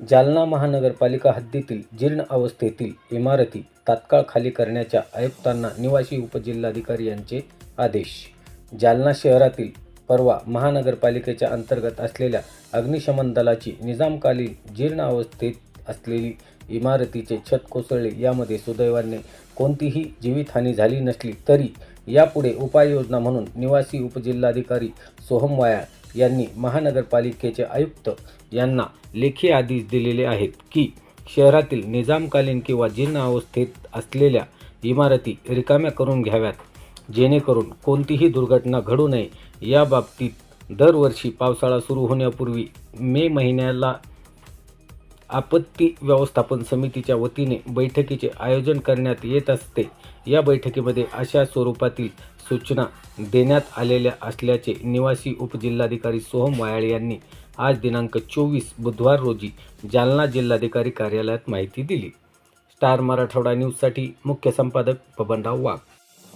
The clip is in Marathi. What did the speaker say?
जालना महानगरपालिका हद्दीतील जीर्ण अवस्थेतील इमारती तात्काळ खाली करण्याच्या आयुक्तांना निवासी उपजिल्हाधिकारी यांचे आदेश. जालना शहरातील परवा महानगरपालिकेच्या अंतर्गत असलेल्या अग्निशमन दलाची निजामकालीन जीर्ण अवस्थेत असलेली इमारतीचे छत कोसळले. यामध्ये सुदैवाने कोणतीही जीवितहानी झाली नसली तरी यापुढे उपाययोजना म्हणून निवासी उपजिल्हाधिकारी सोहम वाया यांनी महानगरपालिकेचे आयुक्त यांना लेखी आदेश दिलेले आहेत की शहरातील निजामकालीन किंवा जीर्ण अवस्थेत असलेल्या इमारती रिकाम्या करून घ्याव्यात. जेणेकरून कोणतीही दुर्घटना घडू नये. याबाबतीत दरवर्षी पावसाळा सुरू होण्यापूर्वी मे महिन्याला आपत्ती व्यवस्थापन समितीच्या वतीने बैठकीचे आयोजन करण्यात येत असते. या बैठकीमध्ये अशा स्वरूपातील सूचना देण्यात आलेल्या असल्याचे निवासी उपजिल्हाधिकारी सोहम वायाळे यांनी आज दिनांक चोवीस बुधवार रोजी जालना जिल्हाधिकारी कार्यालयात माहिती दिली. स्टार मराठवाडा न्यूजसाठी मुख्य संपादक बबनराव वाघ.